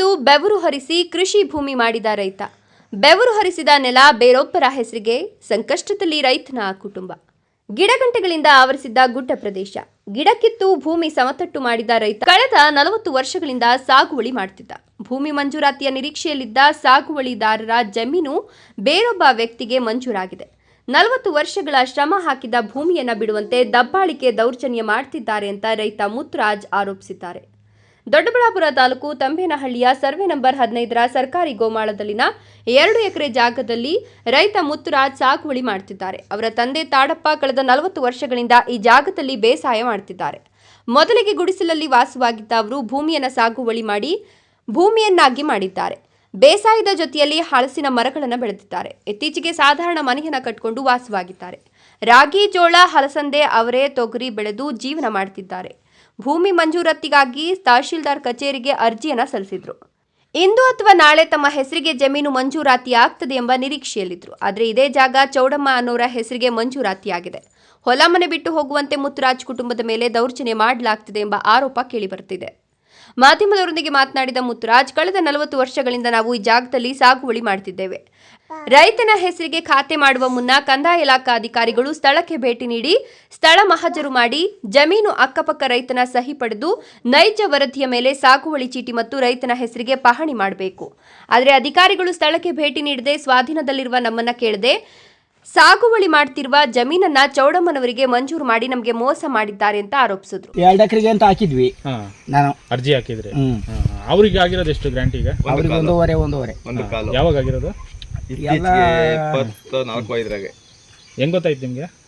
ಬೆವರು ಹರಿಸಿ ಕೃಷಿ ಭೂಮಿ ಮಾಡಿದ ರೈತ. ಬೆವರು ಹರಿಸಿದ ನೆಲ ಬೇರೊಬ್ಬರ ಹೆಸರಿಗೆ ಸಂಕಷ್ಟದಲ್ಲಿ ರೈತನ ಕುಟುಂಬ. ಗಿಡಗಂಟೆಗಳಿಂದ ಆವರಿಸಿದ್ದ ಗುಡ್ಡ ಪ್ರದೇಶ. ಗಿಡಕ್ಕಿತ್ತು ಕಿತ್ತು ಭೂಮಿ ಸಮತಟ್ಟು ಮಾಡಿದ ರೈತ. ಕಳೆದ ನಲವತ್ತು ವರ್ಷಗಳಿಂದ ಸಾಗುವಳಿ ಮಾಡ್ತಿದ್ದ. ಭೂಮಿ ಮಂಜೂರಾತಿಯ ನಿರೀಕ್ಷೆಯಲ್ಲಿದ್ದ ಸಾಗುವಳಿದಾರರ ಜಮೀನು ಬೇರೊಬ್ಬ ವ್ಯಕ್ತಿಗೆ ಮಂಜೂರಾಗಿದೆ. ನಲವತ್ತು ವರ್ಷಗಳ ಶ್ರಮ ಹಾಕಿದ ಭೂಮಿಯನ್ನ ಬಿಡುವಂತೆ ದಬ್ಬಾಳಿಕೆ ದೌರ್ಜನ್ಯ ಮಾಡ್ತಿದ್ದಾರೆ ಅಂತ ರೈತ ಮುತ್ತುರಾಜ್ ಆರೋಪಿಸಿದ್ದಾರೆ. ದೊಡ್ಡಬಳ್ಳಾಪುರ ತಾಲೂಕು ತಂಬೇನಹಳ್ಳಿಯ ಸರ್ವೆ ನಂಬರ್ ಹದಿನೈದರ ಸರ್ಕಾರಿ ಗೋಮಾಳದಲ್ಲಿನ ಎರಡು ಎಕರೆ ಜಾಗದಲ್ಲಿ ರೈತ ಮುತ್ತುರಾಜ್ ಸಾಗುವಳಿ ಮಾಡ್ತಿದ್ದಾರೆ. ಅವರ ತಂದೆ ತಾಡಪ್ಪ ಕಳೆದ ನಲವತ್ತು ವರ್ಷಗಳಿಂದ ಈ ಜಾಗದಲ್ಲಿ ಬೇಸಾಯ ಮಾಡ್ತಿದ್ದಾರೆ. ಮೊದಲಿಗೆ ಗುಡಿಸಲಲ್ಲಿ ವಾಸವಾಗಿದ್ದ ಅವರು ಭೂಮಿಯನ್ನು ಸಾಗುವಳಿ ಮಾಡಿ ಭೂಮಿಯನ್ನಾಗಿ ಮಾಡಿದ್ದಾರೆ. ಬೇಸಾಯದ ಜೊತೆಯಲ್ಲಿ ಹಲಸಿನ ಮರಗಳನ್ನು ಬೆಳೆದಿದ್ದಾರೆ. ಇತ್ತೀಚೆಗೆ ಸಾಧಾರಣ ಮನೆಯನ್ನು ಕಟ್ಟಿಕೊಂಡು ವಾಸವಾಗಿದ್ದಾರೆ. ರಾಗಿ, ಜೋಳ, ಹಲಸಂದೆ ಅವರೇ ತೊಗರಿ ಬೆಳೆದು ಜೀವನ ಮಾಡ್ತಿದ್ದಾರೆ. ಭೂಮಿ ಮಂಜೂರಾತಿಗಾಗಿ ತಹಶೀಲ್ದಾರ್ ಕಚೇರಿಗೆ ಅರ್ಜಿಯನ್ನು ಸಲ್ಲಿಸಿದ್ರು. ಇಂದು ಅಥವಾ ನಾಳೆ ತಮ್ಮ ಹೆಸರಿಗೆ ಜಮೀನು ಮಂಜೂರಾತಿ ಆಗ್ತದೆ ಎಂಬ ನಿರೀಕ್ಷೆಯಲ್ಲಿದ್ರು. ಆದರೆ ಇದೇ ಜಾಗ ಚೌಡಮ್ಮ ಅನ್ನೋರ ಹೆಸರಿಗೆ ಮಂಜೂರಾತಿಯಾಗಿದೆ. ಹೊಲ ಮನೆ ಬಿಟ್ಟು ಹೋಗುವಂತೆ ಮುತ್ತುರಾಜ್ ಕುಟುಂಬದ ಮೇಲೆ ದೌರ್ಜನ್ಯ ಮಾಡಲಾಗ್ತಿದೆ ಎಂಬ ಆರೋಪ ಕೇಳಿಬರುತ್ತಿದೆ. ಮಾಧ್ಯಮದವರೊಂದಿಗೆ ಮಾತನಾಡಿದ ಮುತ್ತುರಾಜ್, ಕಳೆದ ನಲವತ್ತು ವರ್ಷಗಳಿಂದ ನಾವು ಈ ಜಾಗದಲ್ಲಿ ಸಾಗುವಳಿ ಮಾಡುತ್ತಿದ್ದೇವೆ ರೈತನ ಹೆಸರಿಗೆ ಖಾತೆ ಮಾಡುವ ಮುನ್ನ ಕಂದಾಯ ಇಲಾಖಾ ಅಧಿಕಾರಿಗಳು ಸ್ಥಳಕ್ಕೆ ಭೇಟಿ ನೀಡಿ, ಸ್ಥಳ ಮಹಜರು ಮಾಡಿ, ಜಮೀನು ಅಕ್ಕಪಕ್ಕ ರೈತನ ಸಹಿ ಪಡೆದು, ನೈಜ ವರದಿಯ ಮೇಲೆ ಸಾಗುವಳಿ ಚೀಟಿ ಮತ್ತು ರೈತನ ಹೆಸರಿಗೆ ಪಹಣಿ ಮಾಡಬೇಕು. ಆದರೆ ಅಧಿಕಾರಿಗಳು ಸ್ಥಳಕ್ಕೆ ಭೇಟಿ ನೀಡದೆ ಸ್ವಾಧೀನದಲ್ಲಿರುವ ನಮ್ಮನ್ನ ಕೇಳದೆ ಸಾಗುವಳಿ ಮಾಡ್ತಿರುವ ಜಮೀನನ್ನ ಚೌಡಮ್ಮನವರಿಗೆ ಮಂಜೂರು ಮಾಡಿ ನಮಗೆ ಮೋಸ ಮಾಡಿದ್ದಾರೆ ಅಂತ ಆರೋಪಿಸಿದ್ರು. ಎರಡು ಎಕರೆಗೆ ಅಂತ ಹಾಕಿದ್ವಿ. ನಾನು ಅರ್ಜಿ ಹಾಕಿದ್ರೆ? ಹ್ಮ್. ಹಾ, ಹಾ. ಅವ್ರಿಗೆ ಆಗಿರೋದು ಎಷ್ಟು ಗ್ರಾಂಟ್ ಈಗ? ಅವ್ರಿಗೆ ಒಂದೂವರೆ ಒಂದೂವರೆ. ಒಂದು ಕಾಲು. ಯಾವಾಗ ಆಗಿರೋದು? ಇತ್ತೀಚೆಗೆ ಇಪ್ಪತ್ತು ನಾಲ್ಕು ಐದರಾಗೆ. ಹೆಂಗ್ ಗೊತ್ತಾಯ್ತು ನಿಮ್ಗೆ?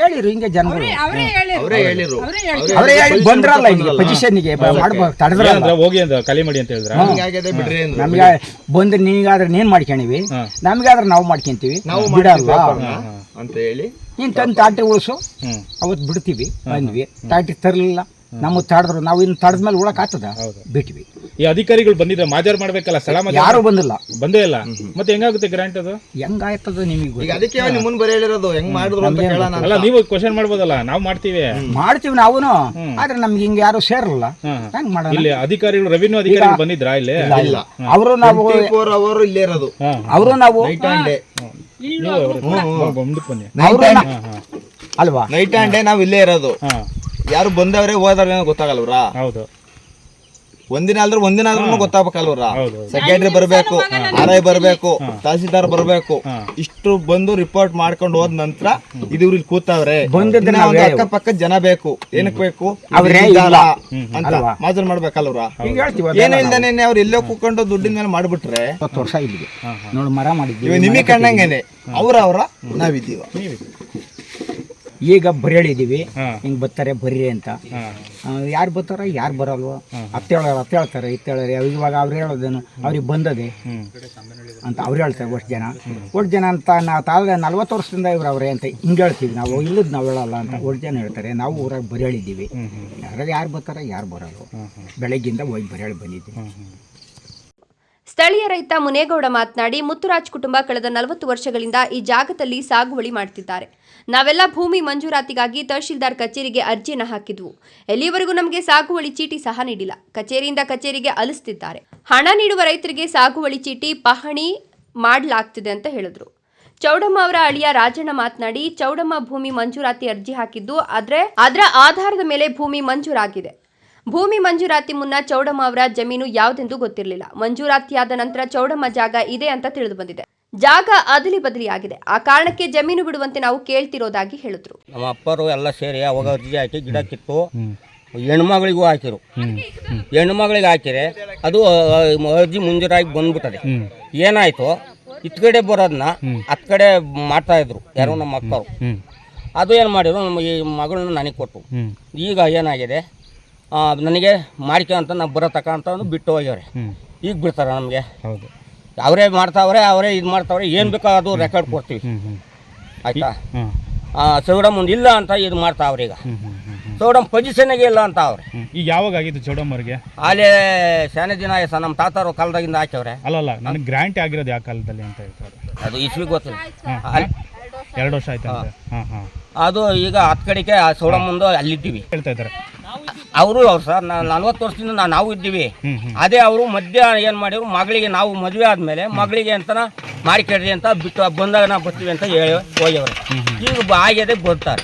ಹೇಳಿರು ಹಿಂಗೆ ಜನರು ಅವರೇ ಹೇಳಿರು. ಅವರೇ ಹೇಳಿ ಬಂದ್ರಲ್ಲ ಇಲ್ಲಿ ಪೊಸಿಷನ್ಗೆ ಮಾಡ್ಬೇಕು ತಡೆದ್ರಲ್ಲ. ಹೋಗಿ ಅಂತ ಖಾಲಿ ಮಾಡಿ ಅಂತ ಹೇಳಿದ್ರ? ನಮ್ಗೆ ಬಂದ್ರೆ ನೀಗಾದ್ರೆ ನೀನ್ ಮಾಡ್ಕೊಂಡಿವಿ. ನಮ್ಗಾದ್ರೆ ನಾವು ಮಾಡ್ಕೊಂತೀವಿ. ನಾವು ಬಿಡಲ್ವಾ? ಅಂತ ಹೇಳಿ. ನೀನ್ ತಂದು ತಾಟಿ ಉಳಿಸು. ಅವತ್ತು ಬಿಡ್ತೀವಿ ಬಂದ್ವಿ. ತಾಟಿ ತರಲಿಲ್ಲ. ನಮ್ಮ ತಡೆದ್ರು ನಾವು ಇನ್ನು ತಡೆದ್ಮೇಲೆ ಉಳಕ್ ಆಗ್ತದ? ಹೌದು. ಬಿಟ್ವಿ. ಈ ಅಧಿಕಾರಿಗಳು ಬಂದಿದ್ರೆ ಮಾಜಾರ್ ಮಾಡ್ಬೇಕಲ್ಲ ಸ್ಥಳ ಮಾಜಾರ್ ಯಾರು ಬಂದಿಲ್ಲ. ಬಂದೇ ಇಲ್ಲ. ಮತ್ತೆ ಹೆಂಗಾಗುತ್ತೆ ಗ್ರಾಂಟ್ ಅದು? ಹೆಂಗಾಯ್ತದ ನಿಮಗೆ ಈಗ ಅದಕ್ಕೆ ನಿಮ್ಮನ್ ಬರೀ ಹೇಳಿರೋದು ಹೆಂಗ್ ಮಾಡಿದ್ರು ಅಂತ ಕೇಳೋಣ ಅಲ್ಲ ನೀವು ಕ್ವಶನ್ ಮಾಡ್ಬೋದಲ್ಲ ನಾವು ಮಾಡ್ತೀವಿ. ಮಾಡ್ತೀವಿ ನಾವು ಆದ್ರೆ ನಮ್ಗೆ ಹಿಂಗ ಯಾರು ಸೇರಲ್ಲ. ಹೆಂಗ್ ಮಾಡೋಣ? ಇಲ್ಲಿ ಅಧಿಕಾರಿಗಳು ರೆವಿನ್ಯೂ ಅಧಿಕಾರಿಗಳು ಬಂದಿದ್ರ ಇಲ್ಲಿ? ಇಲ್ಲ ಅವರು ನಾವು 24 ಅವರು ಇಲ್ಲೇ ಇರೋದು. ಹಾ. ಅವರು ನಾವು ನೈಟ್ ಅಂಡ್ ಡೇ ನೀವು ಅವ್ರ- ಮುಂದಕ್ಕೆ ಬನ್ನಿ. ಅವರು ಹಾ ಹಾ. ಅಲ್ವಾ? ನೈಟ್ ಅಂಡ್ ಡೇ ನಾವ್ ಇಲ್ಲೇ ಇರೋದು. ಹಾ. ಯಾರು ಬಂದವ್ರೆ ಹೋದವ್ರೆ ಗೊತ್ತಾಗಲ್ವ್ರಾ ಹೌದು. ಒಂದಿನ ಅಲ್ದ್ರೆ ಒಂದಿನ ಆದ್ರೂ ಗೊತ್ತಾಗ್ಬೇಕಲ್ವರ ಸೆಕ್ರೆಟರಿ ಬರ್ಬೇಕು ಆರ್ ಐ ಬರ್ಬೇಕು ತಹಸೀಲ್ದಾರ್ ಬರ್ಬೇಕು. ಇಷ್ಟು ಬಂದು ರಿಪೋರ್ಟ್ ಮಾಡ್ಕೊಂಡು ಹೋದ ನಂತರ ಇದು ಇಲ್ಲಿ ಕೂತವ್ರೆ. ಒಂದು ಅಕ್ಕಪಕ್ಕ ಜನ ಬೇಕು. ಏನಕ್ ಬೇಕು? ಅವ್ರೇ ಇಲ್ಲ. ಅಂತ ಮಾತನ್ ಮಾಜರ್ ಏನಿಲ್ದಾನೆ ಅವ್ರು ಎಲ್ಲೋ ಕೂಕೊಂಡು ದುಡ್ಡಿನ ಮೇಲೆ ಮಾಡ್ಬಿಟ್ರೆ ವರ್ಷ ಇಲ್ಲಿಗೆ ನೋಡಿ ಮರ ಮಾಡಿದ್ವಿ. ನಿಮಗೆ ಕಣ್ಣಂಗೇನೆ. ಅವ್ರ ಅವರ ನಾವಿದ್ದೀವ. ನೀವು ಈಗ ಬರೆಯಳಿದೀವಿ ಹಿಂಗೆ ಹಿಂಗ್ ಬರ್ತಾರೆ ಬರ್ರಿ ಅಂತ. ಯಾರು ಬರ್ತಾರ ಯಾರು ಬರಲ್ವ. ಅತ್ತೇಳ ಅತ್ತ ಹೇಳ್ತಾರೆ ಹೇಳಿ ಇವಾಗ ಅವ್ರು ಹೇಳೋದೇನು ಅವ್ರಿಗೆ ಬಂದದೆ. ಅಂತ ಅವ್ರು ಹೇಳ್ತಾರೆ ಒಟ್ಟು ಜನ. ಒಟ್ಟು ಜನ ಅಂತ ನಾ ತಾಳ್ದೆ ನಲ್ವತ್ತು ವರ್ಷದಿಂದ ಇವ್ರು ಅವ್ರೆ ಅಂತ ಹಿಂಗೆ ಹೇಳ್ತೀವಿ ನಾವು. ಇಲ್ಲದ ನಾವು ಹೇಳಲ್ಲ ಅಂತ ಒಟ್ಟು ಜನ ಹೇಳ್ತಾರೆ. ನಾವು ಊರಾಗ ಬರೇಳಿದ್ದೀವಿ ಯಾರು ಯಾರು ಬರ್ತಾರ ಯಾರು ಬರಲ್ವೋ. ಬೆಳಗ್ಗಿಂದ ಹೋಗಿ ಬರೆಯಳಿ ಬಂದಿದ್ದೀವಿ. ಸ್ಥಳೀಯ ರೈತ ಮುನೇಗೌಡ ಮಾತನಾಡಿ, ಮುತ್ತುರಾಜ್ ಕುಟುಂಬ ಕಳೆದ ನಲವತ್ತು ವರ್ಷಗಳಿಂದ ಈ ಜಾಗದಲ್ಲಿ ಸಾಗುವಳಿ ಮಾಡ್ತಿದ್ದಾರೆ. ನಾವೆಲ್ಲ ಭೂಮಿ ಮಂಜೂರಾತಿಗಾಗಿ ತಹಶೀಲ್ದಾರ್ ಕಚೇರಿಗೆ ಅರ್ಜಿಯನ್ನು ಹಾಕಿದ್ವು. ಎಲ್ಲಿಯವರೆಗೂ ನಮಗೆ ಸಾಗುವಳಿ ಚೀಟಿ ಸಹ ನೀಡಿಲ್ಲ. ಕಚೇರಿಯಿಂದ ಕಚೇರಿಗೆ ಅಲಿಸ್ತಿದ್ದಾರೆ. ಹಣ ನೀಡುವ ರೈತರಿಗೆ ಸಾಗುವಳಿ ಚೀಟಿ ಪಹಣಿ ಮಾಡಲಾಗ್ತಿದೆ ಅಂತ ಹೇಳಿದ್ರು. ಚೌಡಮ್ಮ ಅವರ ಅಳಿಯ ರಾಜಣ್ಣ ಮಾತನಾಡಿ, ಚೌಡಮ್ಮ ಭೂಮಿ ಮಂಜೂರಾತಿ ಅರ್ಜಿ ಹಾಕಿದ್ದು ಆದರೆ ಅದರ ಆಧಾರದ ಮೇಲೆ ಭೂಮಿ ಮಂಜೂರಾಗಿದೆ. ಭೂಮಿ ಮಂಜೂರಾತಿ ಮುನ್ನ ಚೌಡಮ್ಮ ಅವರ ಜಮೀನು ಯಾವುದೆಂದು ಗೊತ್ತಿರಲಿಲ್ಲ. ಮಂಜೂರಾತಿಯಾದ ನಂತರ ಚೌಡಮ್ಮ ಜಾಗ ಇದೆ ಅಂತ ತಿಳಿದು ಬಂದಿದೆ. ಜಾಗ ಅದಲಿ ಬದಲಿಯಾಗಿದೆ ಆ ಕಾರಣಕ್ಕೆ ಜಮೀನು ಬಿಡುವಂತೆ ನಾವು ಕೇಳ್ತಿರೋದಾಗಿ ಹೇಳಿದ್ರು. ನಮ್ಮ ಅಪ್ಪರು ಎಲ್ಲ ಸೇರಿ ಅವಾಗ ಅರ್ಜಿ ಹಾಕಿ ಗಿಡ ಕಿತ್ತು ಹೆಣ್ಮಗಳಿಗೂ ಹಾಕಿರು. ಹೆಣ್ಮಗಳಿಗೆ ಹಾಕಿರೆ ಅದು ಅರ್ಜಿ ಮುಂಜೂರಾಗಿ ಬಂದ್ಬಿಟ್ಟದೆ. ಏನಾಯ್ತು? ಇತ್ ಕಡೆ ಬರೋದನ್ನ ಹತ್ ಕಡೆ ಮಾಡ್ತಾ ಇದ್ರು ಯಾರೋ ನಮ್ಮ ಅಪ್ಪರು. ಅದು ಏನು ಮಾಡಿದ್ರು ನಮ್ಮ ಈ ಮಗಳನ್ನ ನನಗೆ ಕೊಟ್ಟು ಈಗ ಏನಾಗಿದೆ? ನನಗೆ ಮಾಡ್ಕೊ ಅಂತ ನಾವು ಬರೋ ತಕ ಅಂತ ಅಂದು ಬಿಟ್ಟು ಹೋಗ್ಯವ್ರೆ. ಈಗ ಬಿಡ್ತಾರೆ ನಮಗೆ. ಹೌದು. ಅವರೇ ಮಾಡ್ತಾವ್ರೆ ಅವರೇ ಇದು ಮಾಡ್ತಾವ್ರೆ ಏನು ಬೇಕೋ ಅದು ರೆಕಾರ್ಡ್ ಕೊಡ್ತೀವಿ. ಆಯ್ತಾ? ಒಂದು ಇಲ್ಲ ಅಂತ ಇದು ಮಾಡ್ತಾವ್ರೆ ಈಗ. ಸೌಡಮ್ ಪೊಸಿಷನ್ಗೆ ಇಲ್ಲ ಅಂತ ಅವ್ರೆ. ಈಗ ಯಾವಾಗ ಆಗಿತ್ತು ಚೌಡಮ್ಮರಿಗೆ ಅಲ್ಲೇ ಶಾನೆ ದಿನ ಆಯ್ತು? ನಮ್ಮ ತಾತಾರು ಕಾಲದಾಗಿಂದ ಹಾಕ್ಯವ್ರೆ. ಅಲ್ಲಲ್ಲ ನನಗೆ ಗ್ರ್ಯಾಂಟ್ ಆಗಿರೋದು ಯಾವ ಕಾಲದಲ್ಲಿ ಅಂತ ಹೇಳ್ತಾರೆ. ಅದು ಇಸ್ವಿ ಗೊತ್ತಿಲ್ಲ. ಎರಡು ವರ್ಷ ಆಯ್ತು ಹಾಂ. ಹಾಂ ಅದು ಈಗ ಹತ್ತು ಕಡೆಗೆ ಆ ಸೌಡಮ್ ಮುಂದೆ ಅಲ್ಲಿದ್ದೀವಿ. ಹೇಳ್ತಾ ಇದ್ದಾರೆ. ಅವರು ಅವ್ರು ಸರ್ ನಲ್ವತ್ತು ವರ್ಷದಿಂದ ನಾವು ಇದ್ದೀವಿ. ಅದೇ ಅವರು ಮಧ್ಯ ಏನು ಮಾಡಿದ್ರು ಮಗಳಿಗೆ ನಾವು ಮದುವೆ ಆದಮೇಲೆ ಮಗಳಿಗೆ ಅಂತ ಮಾಡಿ ಕೇಳ್ರಿ ಅಂತ ಬಿಟ್ಟು ಬಂದಾಗ ನಾವು ಬರ್ತೀವಿ ಅಂತ ಹೇಳಿ ಹೋಗ್ಯವ್ರು. ಈಗ ಬ- ಆಗ್ಯದೆ ಬರ್ತಾರೆ